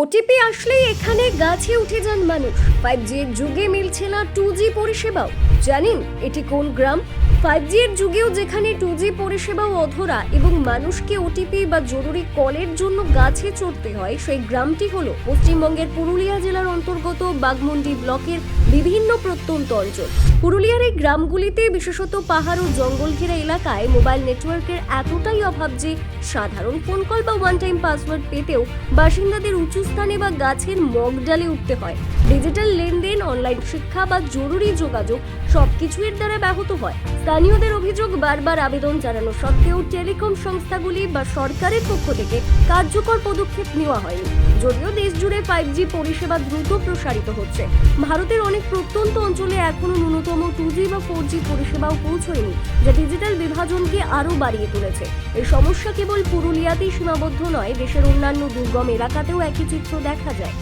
OTP আসলেই এখানে গাছে উঠে যান মানুষ। ফাইভ জি যুগে মিলছে না টু জি পরিষেবাও। জানেন এটি কোন গ্রাম? ফাইভ জি এর যুগেও যেখানে টু জি পরিষেবাও অধরা এবং মানুষকে ওটিপি বা জরুরি কলের জন্য গাছে চড়তে হয়, সেই গ্রামটি হল পশ্চিমবঙ্গের পুরুলিয়া জেলার অন্তর্গত বাগমুন্ডি ব্লকের বিভিন্ন প্রত্যন্ত অঞ্চল। পুরুলিয়ার এই গ্রামগুলিতে বিশেষত পাহাড় ও জঙ্গল ঘেরা এলাকায় মোবাইল নেটওয়ার্কের এতটাই অভাব যে সাধারণ ফোন কল বা ওয়ান টাইম পাসওয়ার্ড পেতেও বাসিন্দাদের উঁচু স্থানে বা গাছের মগ মগডালে উঠতে হয়। ডিজিটাল লেনদেন, অনলাইন শিক্ষা বা জরুরি যোগাযোগ সবকিছু এর দ্বারা ব্যাহত হয়। স্থানীয়দের অভিযোগ, বারবার আবেদন জানানো সত্ত্বেও টেলিকম সংস্থাগুলি বা সরকারের পক্ষ থেকে কার্যকর পদক্ষেপ নেওয়া হয়নি। যদিও দেশ জুড়ে ফাইভ জি পরিষেবা দ্রুত প্রসারিত হচ্ছে। ভারতের অনেক প্রত্যন্ত অঞ্চলে এখনও ন্যূনতম টু জি বা ফোর জি পরিষেবাও পৌঁছয়নি, যা ডিজিটাল বিভাজনকে আরও বাড়িয়ে তুলেছে। এই সমস্যা কেবল পুরুলিয়াতেই সীমাবদ্ধ নয়, দেশের অন্যান্য দুর্গম এলাকাতেও একই চিত্র দেখা যায়।